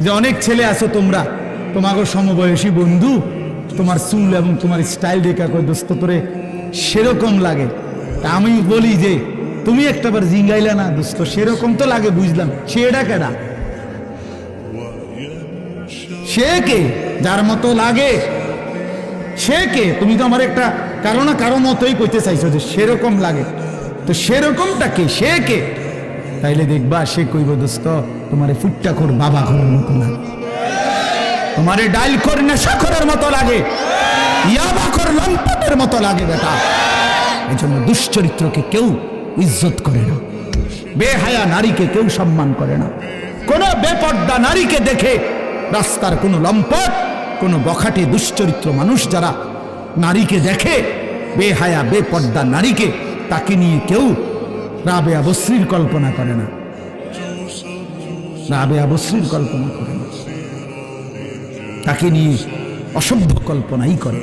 যে অনেক ছেলে আছো তোমরা। তোমাকে সমবয়সী বন্ধু, তোমার চুল এবং তোমার স্টাইল দেখা কই দোস্ত তোরে সেরকম লাগে। তা আমি বলি যে, তুমি একটাবার জিঙ্গাইলে না দোস্ত, সেরকম তো লাগে বুঝলাম। সে সেটা কেডা? সে কে? যার মতো লাগে। সে কে? তুমি তো আমার একটা কারও না কারও মতোই করতে চাইছো যে সেরকম লাগে। তো সেরকমটা কে? সে কে? তাইলে দেখবা সে কইব, দোস্ত, তোমারে ফুটটা কর বাবা করার মতো লাগে তোমারে ডাইল কর নেশা করার মতো লাগে। ইয়াবা কর লম্পটের মতো লাগে, বেটা। এই জন্য দুশ্চরিত্রকে কেউ ইজ্জত করে না। বেহায়া নারীকে কেউ সম্মান করে না। কোন বেপর্দা নারীকে দেখে রাস্তার কোনো লম্পট, কোনো বখাটে দুশ্চরিত্র মানুষ যারা নারীকে দেখে, বেহায়া, বেপর্দা নারীকে, তাকে নিয়ে কেউ রাবে আবশ্রীর কল্পনা করে না। রাবে আবশ্রীর কল্পনা করে না। তাকে নিয়ে অসভ্য কল্পনাই করে,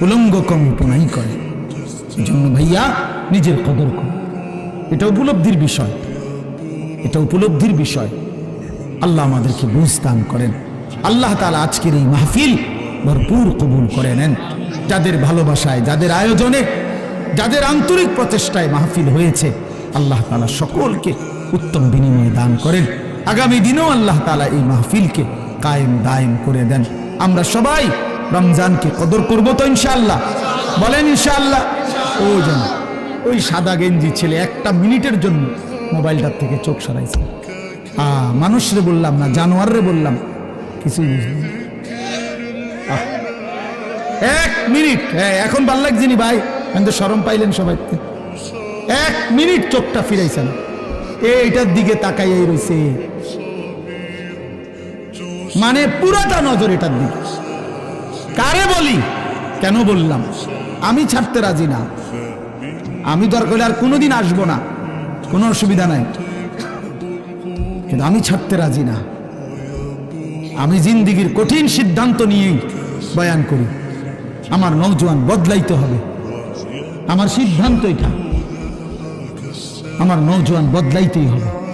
উলঙ্গ কল্পনাই করে। জন্য ভাইয়া, নিজের কদর কর। এটা উপলব্ধির বিষয়। এটা উপলব্ধির বিষয়। আল্লাহ আমাদেরকে বুঝদান করেন। আল্লাহ তালা আজকের এই মাহফিল ভরপুর কবুল করে নেন। যাদের ভালোবাসায়, যাদের আয়োজনে যাদের আন্তরিক প্রচেষ্টায় মাহফিল হয়েছে, আল্লাহ তালা সকলকে উত্তম বিনিময় দান করেন। আগামী দিনেও আল্লাহ তালা এই মাহফিলকে কায়েম দায়েম করে দেন। আমরা সবাই রমজানকে কদর করব তো ইনশাআল্লাহ। বলেন ইনশাআল্লাহ। ও যেন ওই সাদা গেঞ্জি ছেলে একটা মিনিটের জন্য মোবাইলটার থেকে চোখ সরাইছে। আ, মানুষরে বললাম না, জানোয়াররে বললাম। কিছুই বুঝলাম এক মিনিট। হ্যাঁ এখন ভালো লাগছে নি ভাই? আমি তো সরম পাইলেন সবাই। এক মিনিট চোখটা ফিরাইছে না এইটার দিকে তাকাইয়াই রয়েছে মানে পুরাটা নজর এটার দিকে। কারে বলি? কেন বললাম? আমি ছাড়তে রাজি না। আমি দরকার আর কোনোদিন আসব না। কোনো অসুবিধা নাই। কিন্তু আমি ছাড়তে রাজি না। আমি জিন্দিগির কঠিন সিদ্ধান্ত নিয়েই বয়ান করি। আমার নৌজওয়ান বদলাইতে হবে। আমার সিদ্ধান্ত এটা। আমার নৌজওয়ান বদলাইতেই হবে।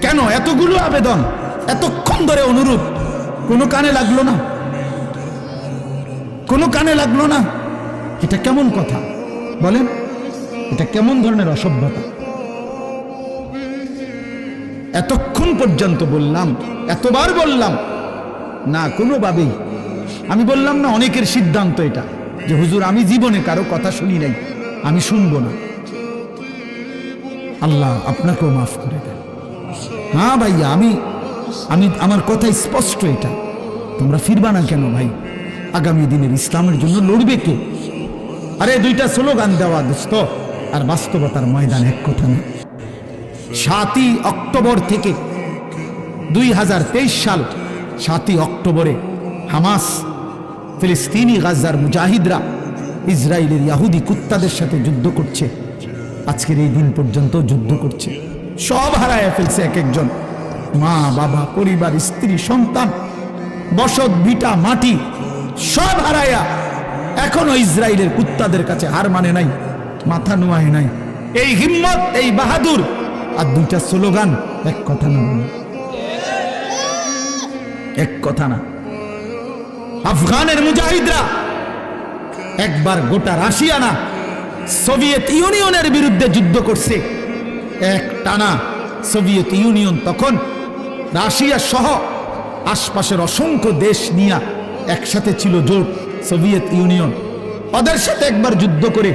কেন? এতগুলো আবেদন, এতক্ষণ ধরে অনুরোধ। কোনো কানে লাগল না? কোনো কানে লাগল না? এটা কেমন কথা? বলেন, এটা কেমন ধরনের অসভ্যতা? এতক্ষণ পর্যন্ত বললাম, এতবার বললাম। না, কোনোভাবেই। আমি বললাম না, অনেকের সিদ্ধান্ত এটা, যে হুজুর, আমি জীবনে কারও কথা শুনি নাই। আমি শুনব না। আল্লাহ আপনাকেও মাফ করে দেন। হ্যাঁ ভাইয়া, আমি আমি, আমার কথা স্পষ্ট এটা। তোমরা ফিরবা না কেন ভাই? আগামী দিনের ইসলামের জন্য লড়বে কে? আরে, দুইটা স্লোগান দেওয়া দোস্ত, আর বাস্তবতার ময়দান এক কথা না। সাতই অক্টোবর থেকে দুই হাজার তেইশ সাল, সাতই অক্টোবরে হামাস, ফিলিস্তিনি গাজার মুজাহিদরা ইসরায়েলের ইয়াহুদি কুত্তাদের সাথে যুদ্ধ করছে। আজকের এই দিন পর্যন্ত যুদ্ধ করছে। সব হারায় ফেলছে এক একজন মা, বাবা, পরিবার, স্ত্রী, সন্তান, বসত, ভিটা, মাটি, সব হারায়া। এখনও ইসরায়েলের কুত্তাদের কাছে হার মানে নাই, মাথা নোয়ায় নাই। এই হিম্মত, এই বাহাদুর আর দুইটা স্লোগান এক কথা না। এক কথা না। আফগানের মুজাহিদরা একবার গোটা রাশিয়া না সোভিয়েত ইউনিয়নের বিরুদ্ধে যুদ্ধ করছে। এক টানা সোভিয়েত ইউনিয়ন তখন রাশিয়া সহ আশপাশের অসংখ্য দেশ নিয়ে একসাথে ছিল জোট সোভিয়েত ইউনিয়ন। ওদের সাথে একবার যুদ্ধ করে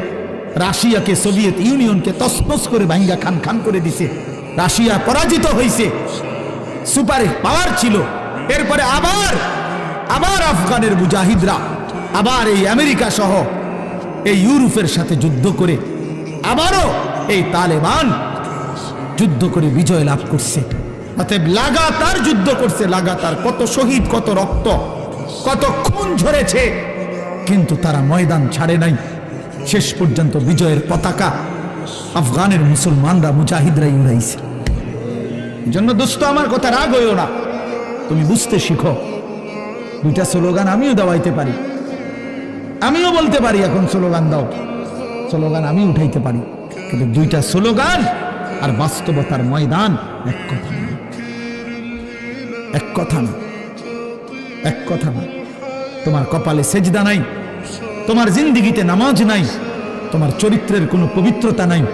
রাশিয়াকে সোভিয়েত ইউনিয়নকে তসনস করে ভাঙ্গা খান খান করে দিছে। রাশিয়া পরাজিত হয়েছে সুপার পাওয়ার ছিল। এরপরে আবার আবার আফগানের মুজাহিদরা আবার এই আমেরিকা সহ এই ইউরোপের সাথে যুদ্ধ করে আবারও এই তালেবান যুদ্ধ করে বিজয় লাভ করছে। অতএব লাগাতার যুদ্ধ করছে, লাগাতার। কত শহীদ, কত রক্ত, কত খুন ঝরেছে, কিন্তু তারা ময়দান ছাড়ে নাই। শেষ পর্যন্ত বিজয়ের পতাকা আফগানের মুসলমানরা, মুজাহিদরাই উড়াইছে। জন্য দোস্ত, আমার কথা রাগ হইও না। তুমি বুঝতে শিখো। দুইটা স্লোগান আমিও দেওয়াইতে পারি। আমিও বলতে পারি এখন স্লোগান দাও। স্লোগান আমি উঠাইতে পারি। কিন্তু দুইটা স্লোগান আর বাস্তবতার ময়দান এক কথা না। এক কথা না। এক কথা না। তোমার কপালে সেজদা নাই। তোমার জিন্দিগিতে নামাজ নাই। তোমার চরিত্রের কোনো পবিত্রতা নাই।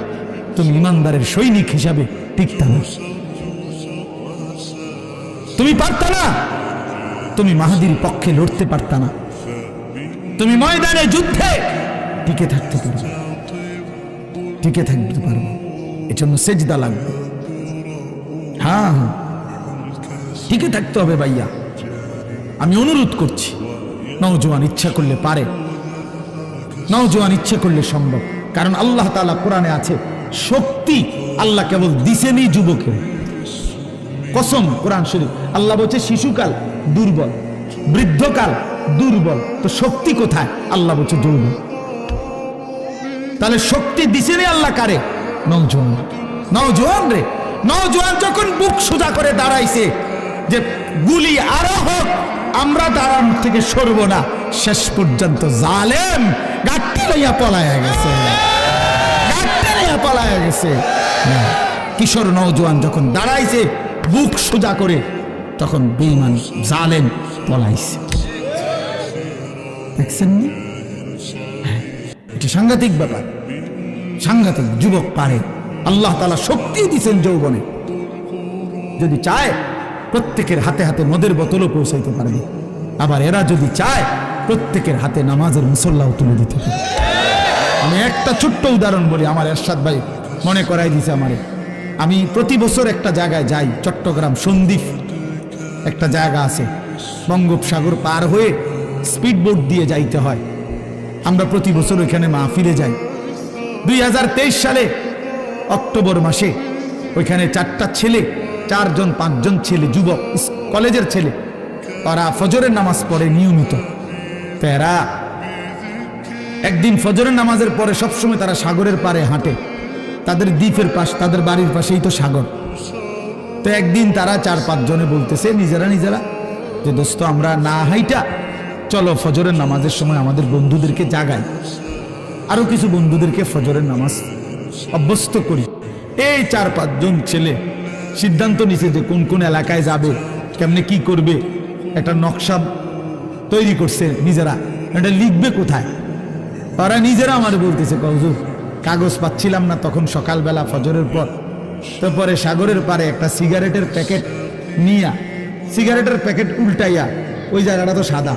তুমি ইমানদারের সৈনিক হিসাবে টিকতা না। তুমি পারতা না। তুমি মাহাদির পক্ষে লড়তে পারতা না। তুমি ময়দানে যুদ্ধে টিকে থাকতে পারবে। টিকে থাকতে পারবে। এজন্য সেজদা লাগবে। হ্যাঁ হ্যাঁ। টিকে থাকতে হবে ভাইয়া। আমি অনুরোধ করছি, নওজোয়ান ইচ্ছা করলে পারে। নওজোয়ান ইচ্ছা করলে সম্ভব। কারণ আল্লাহ তাআলা কোরআনে আছে, শক্তি আল্লাহ কেবল দিছেনি যুবকের। কসম কোরআন শরীফ। আল্লাহ বলছে, শিশুকাল দুর্বল, বৃদ্ধকাল দুর্বল। তো শক্তি কোথায়? আল্লাহ বলছে, দুর্বল। তাহলে শক্তি দিছেনি আল্লাহ কারে? নওজোয়ান। নওজোয়ান রে? নওজোয়ান যখন বুক সোজা করে দাঁড়াইছে যে গুলি আরও হোক, আমরা দাঁড়ানোর থেকে সরব না। শেষ পর্যন্ত জালেম গাট্টি লইয়া পলায়া গেছে। গাট্টি লইয়া পলায়া গেছে। কিশোর নওজোয়ান যখন দাঁড়াইছে, বুক সোজা করে তখন বেঈমান, জালেম পলাইছে। দেখছেন না? এটা সাংঘাতিক ব্যাপার। সাংঘাতিক যুবক পারে। আল্লাহ তালা শক্তি দিছেন যৌবনে। যদি চায়, প্রত্যেকের হাতে হাতে মদের বোতলও পৌঁছাইতে পারবে। আবার এরা যদি চায়, প্রত্যেকের হাতে নামাজের মুসল্লাও তুলে দিতে পারবে। আমি একটা ছোট্ট উদাহরণ বলি, আমার এরশাদ ভাই মনে করাই দিছে আমারে। আমি প্রতি বছর একটা জায়গায় যাই, চট্টগ্রাম সন্দ্বীপ। একটা জায়গা আছে, বঙ্গোপসাগর পার হয়ে স্পিড বোট দিয়ে যাইতে হয়। আমরা প্রতি বছর ওইখানে মাহফিলে যাই। দুই সালে অক্টোবর মাসে ওইখানে চারটা ছেলে, চারজন, পাঁচজন ছেলে, যুবক কলেজের ছেলে, তারা ফজরের নামাজ পড়ে নিয়মিত। তো এরা একদিন ফজরের নামাজের পরে সবসময় তারা সাগরের পারে হাঁটে। তাদের দ্বীপের পাশ, তাদের বাড়ির পাশেই তো সাগর। তো একদিন তারা চার পাঁচজনে বলতেছে, নিজেরা নিজেরা, যে দোস্ত, আমরা না হাইটা চলো ফজরের নামাজের সময় আমাদের বন্ধুদেরকে জাগাই। আরও কিছু বন্ধুদেরকে ফজরের নামাজ অভ্যস্ত করি। এই চার পাঁচজন ছেলে, সিদ্ধান্ত নিছে যে কোন কোন এলাকায় যাবে, কেমনে কি করবে, একটা নকশা তৈরি করছে নিজেরা। এটা লিখবে কোথায়? তারা নিজেরা আমার বলতেছে কৌজুর কাগজ পাচ্ছিলাম না তখন সকালবেলা ফজরের পর। তারপরে সাগরের পারে একটা সিগারেটের প্যাকেট নিয়া, সিগারেটের প্যাকেট উল্টাইয়া, ওই জায়গাটা তো সাদা।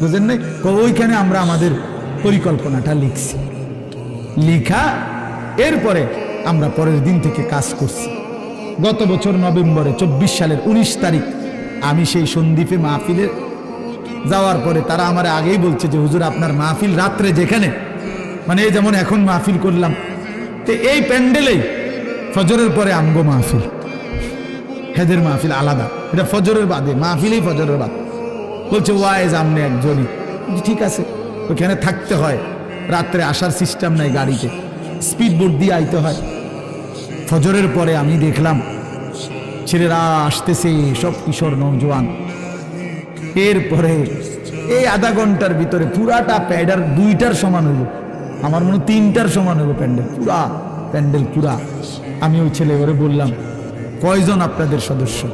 বুঝলেন নাই? ওইখানে আমরা আমাদের পরিকল্পনাটা লিখছি। লিখা, এরপরে আমরা পরের দিন থেকে কাজ করছি। গত বছর নভেম্বরে চব্বিশ সালের উনিশ তারিখ আমি সেই সন্দ্বীপে মাহফিলে যাওয়ার পরে তারা আমার আগেই বলছে যে, হুজুর, আপনার মাহফিল রাত্রে যেখানে? মানে এই যেমন এখন মাহফিল করলাম। তো এই প্যান্ডেলেই ফজরের পরে আমগো মাহফিল। হেদের মাহফিল আলাদা। এটা ফজরের বাদে, মাহফিলেই ফজরের বাদ। বলছে ওয়াইজ আমনে একজনই। ঠিক আছে। ওখানে থাকতে হয়। রাত্রে আসার সিস্টেম নাই গাড়িতে। স্পিড বোট দিয়ে আইতে হয়। ফজরের পরে আমি দেখলাম, ছেলেরা আসতেছে, সব কিশোর নৌজওয়ান এরপরে এই আধা ঘণ্টার ভিতরে পুরাটা প্যাডার দুইটার সমান হইব আমার মনে তিনটার সমান হইব প্যান্ডেল। পুরা প্যান্ডেল পুরা। আমি ওই ছেলে বললাম, কয়জন আপনাদের সদস্য?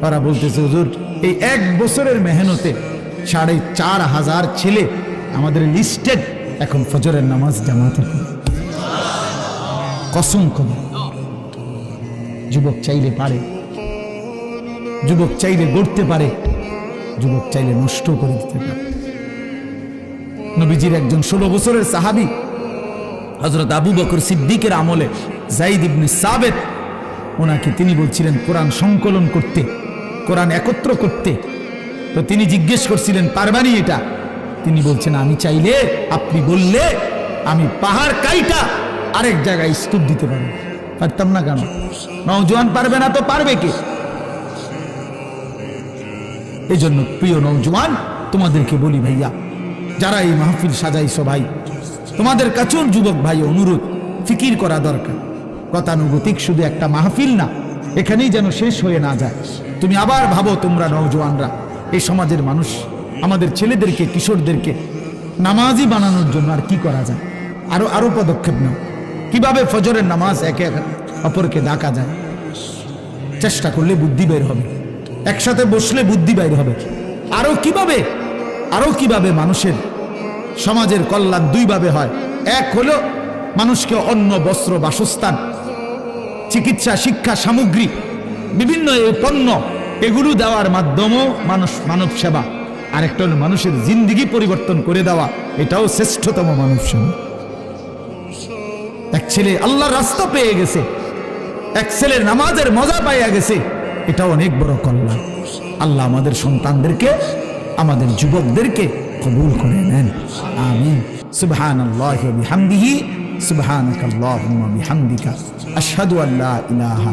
তারা বলতেছে, হুজুর এই এক বছরের মেহনতে সাড়ে চার হাজার ছেলে আমাদের লিস্টেড এখন ফজরের নামাজ জামাতে কসম কম যুবক চাইলে পারে। যুবক চাইলে গড়তে পারে। যুবক চাইলে নষ্ট করে দিতে পারে। নবীজির একজন ষোলো বছরের সাহাবি হজরত আবু বকর সিদ্দিকের আমলে জাইদ ইবনে সাবেত, ওনাকে তিনি বলছিলেন, কোরআন সংকলন করতে কোরআন একত্র করতে। তো তিনি জিজ্ঞেস করছিলেন পারবানি এটা? তিনি বলছেন, আমি চাইলে, আপনি বললে আমি পাহাড় কাইটা আরেক জায়গায় স্তূপ দিতে পারব পারতাম না কেন? নওজোয়ান পারবে না তো পারবে কে? এই জন্য প্রিয় নৌজওয়ান তোমাদেরকে বলি ভাইয়া, যারা এই মাহফিল সাজাইছো ভাই তোমাদের কাছেও যুবক ভাই অনুরোধ, ফিকির করা দরকার। গতানুগতিক শুধু একটা মাহফিল না, এখানেই যেন শেষ হয়ে না যায়। তুমি আবার ভাবো তোমরা নৌজওয়ানরা এই সমাজের মানুষ আমাদের ছেলেদেরকে, কিশোরদেরকে নামাজি বানানোর জন্য আর কি করা যায়? আরও আরও পদক্ষেপ নাও। কীভাবে ফজরের নামাজ একে অপরকে ডাকা যায়? চেষ্টা করলে বুদ্ধি বের হবে। একসাথে বসলে বুদ্ধি বাইর হবে। আরও কীভাবে? আরও কীভাবে মানুষের সমাজের কল্যাণ দুইভাবে হয়? এক হলো মানুষকে অন্ন, বস্ত্র, বাসস্থান, চিকিৎসা, শিক্ষা, সামগ্রী বিভিন্ন এই পণ্য এগুলো দেওয়ার মাধ্যমেও মানুষ মানব সেবা। আরেকটা হলো মানুষের জিন্দিগি পরিবর্তন করে দেওয়া, এটাও শ্রেষ্ঠতম মানব সেবা। এক ছেলে আল্লাহর রাস্তা পেয়ে গেছে, এক ছেলের নামাজের মজা পাইয়া গেছে এটা অনেক বড় কল্যাণ। আল্লাহ আমাদের সন্তানদেরকে, আমাদের যুবকদেরকে কবুল করে নেন। আমিন। সুবহান আল্লাহ বিহামদিহি সুবহানাক আল্লাহুম্মা বিহামদিকা, আশহাদু আল্লা ইলাহা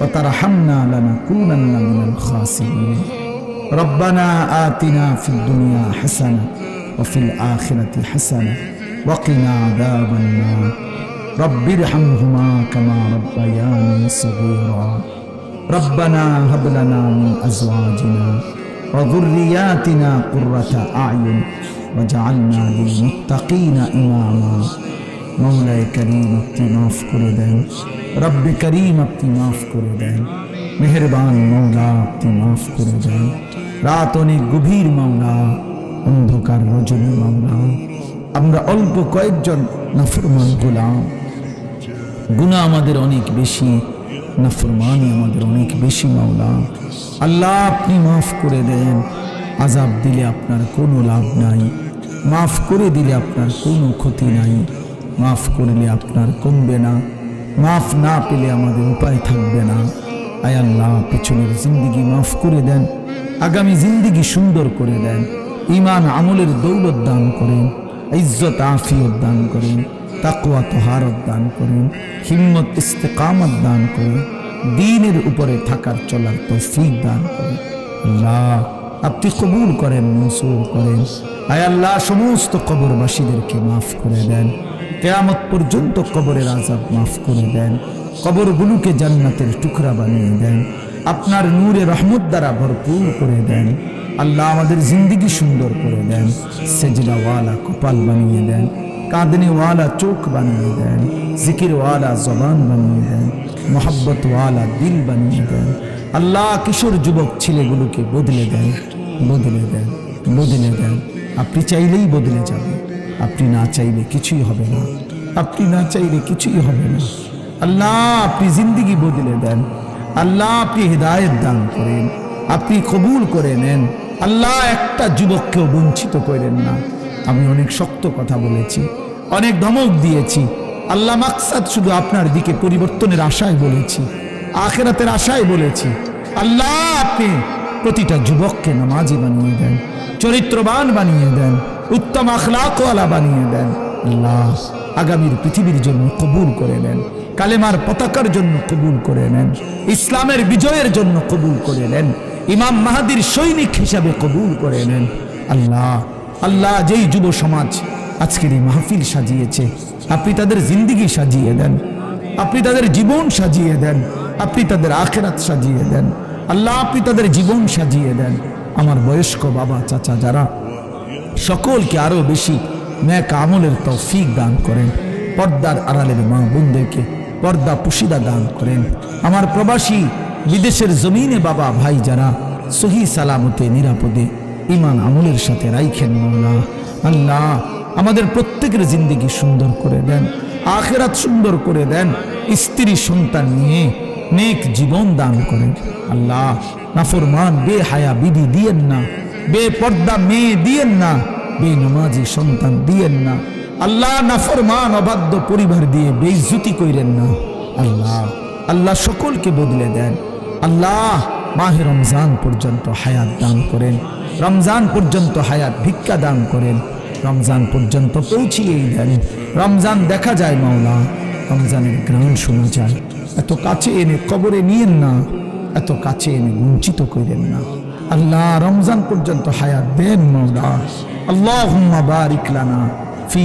وترحمنا لنكونن من الخاسرين ربنا آتنا في الدنيا حسنة وفي الآخرة حسنة وقنا عذاب النار رب ارحمهما كما ربياني صغيرا ربنا هب لنا من ازواجنا وذرياتنا قرة اعين وجعلنا للمتقين اماما مولاي كريم আপনি মাফ করে দেন রব্বে করিম আপনি মাফ করে দেন। মেহেরবান মৌলা আপনি মাফ করে দেন। রাত অনেক গভীর মাওলা, অন্ধকার রজনী মাওলা। আমরা অল্প কয়েকজন নাফরমান গোলাম। গুণা আমাদের অনেক বেশি, নাফরমানি আমাদের অনেক বেশি মাওলা। আল্লাহ আপনি মাফ করে দেন। আজাব দিলে আপনার কোনো লাভ নাই। মাফ করে দিলে আপনার কোনো ক্ষতি নাই। মাফ করলে আপনার কমবে না। মাফ না পেলে আমাদের উপায় থাকবে না। আয় আল্লাহ, পিছনের জিন্দিগি মাফ করে দেন। আগামী জিন্দিগি সুন্দর করে দেন। ইমান আমলের দৌলত দান করেন। ইজ্জত, আফিয়ত দান করেন। তাকুয়া তোহারত দান করেন। হিম্মত, ইস্তেকামত দান করুন। দিনের উপরে থাকার চলার তৌফিক দান করুন। আল্লাহ, আপনি কবুল করেন মসুর করেন। আয় আল্লাহ, সমস্ত কবরবাসীদেরকে মাফ করে দেন। কেয়ামত পর্যন্ত কবরের আজাব মাফ করে দেন। কবরগুলোকে জান্নাতের টুকরা বানিয়ে দেন। আপনার নূরে রহমত দ্বারা ভরপুর করে দেন। আল্লাহ আমাদের জিন্দিগি সুন্দর করে দেন। সেজদাওয়ালা কপাল বানিয়ে দেন। কাঁদনেওয়ালা চোখ বানিয়ে দেন। জিকিরওয়ালা জবান বানিয়ে দেন। মোহাব্বতওয়ালা দিল বানিয়ে দেন। আল্লাহ কিশোর যুবক ছেলেগুলোকে বদলে দেন। বদলে দেন। বদলে দেন। আপনি চাইলেই বদলে যাবে আপনি না চাইলে কিছুই হবে না। আপনি না চাইলে কিছুই হবে না। আল্লাহ আপনি জিন্দিগি বদলে দেন। আল্লাহ আপনি হৃদায়ত দান করেন। আপনি কবুল করে নেন। আল্লাহ একটা যুবককেও বঞ্চিত করেন না। আমি অনেক শক্ত কথা বলেছি, অনেক ধমক দিয়েছি। আল্লাহ মাকসাদ শুধু আপনার দিকে পরিবর্তনের আশায় বলেছি, আখেরাতের আশায় বলেছি। আল্লাহ আপনি প্রতিটা যুবককে নামাজি বানিয়ে দেন। চরিত্রবান বানিয়ে দেন, উত্তম আখলাকওয়ালা বানিয়ে দেন। আল্লাহ আগামীর পৃথিবীর জন্য কবুল করে নেন, কালেমার পতাকার জন্য কবুল করে নেন, ইসলামের বিজয়ের জন্য কবুল করে নেন, ইমাম মাহাদির সৈনিক হিসাবে কবুল করে নেন। আল্লাহ আল্লাহ যেই যুব সমাজ আজকের এই মাহফিল সাজিয়েছে, আপনি তাদের জিন্দিগি সাজিয়ে দেন, আপনি তাদের জীবন সাজিয়ে দেন, আপনি তাদের আখেরাত সাজিয়ে দেন, আল্লাহ আপনি তাদের জীবন সাজিয়ে দেন। আমার বয়স্ক বাবা, চাচা যারা, সকলকে আরও বেশি ন্যাক আমলের তৌফিক দান করেন। পর্দার আড়ালের মা বোনদেরকে পর্দা পুশিদা দান করেন। আমার প্রবাসী বিদেশের জমিনে বাবা ভাই যারা, সহি সালামতে, নিরাপদে ইমান আমলের সাথে রাইখেন মৌলা আল্লাহ আমাদের প্রত্যেকের জিন্দিগি সুন্দর করে দেন, আখেরাত সুন্দর করে দেন, স্ত্রী সন্তান নিয়ে নেক জীবন দান করেন। আল্লাহ নাফরমান বে হায়া বিধি দিয়েন না বে পর্দা মেয়ে দিয়েন না বে নমাজি সন্তান দিয়েন না। আল্লাহ নাফরমান অবাধ্য পরিবার দিয়ে বেইজ্জুতি কইরেন না। আল্লাহ আল্লাহ সকলকে বদলে দেন। আল্লাহ মাহে রমজান পর্যন্ত হায়াত দান করেন। রমজান পর্যন্ত হায়াত ভিক্ষা দান করেন। রমজান পর্যন্ত পৌঁছিয়েই দেন। রমজান দেখা যায়, মাওলা, রমজানের গ্রাম শোনা যায়। এত কাছে এনে কবরে নিয়েন না। এত কাছে এনে বঞ্চিত করেন না। আল্লাহ রমজান পর্যন্ত হায়াত দেন, মৌলা। আল্লাহ বারিক লানা ফি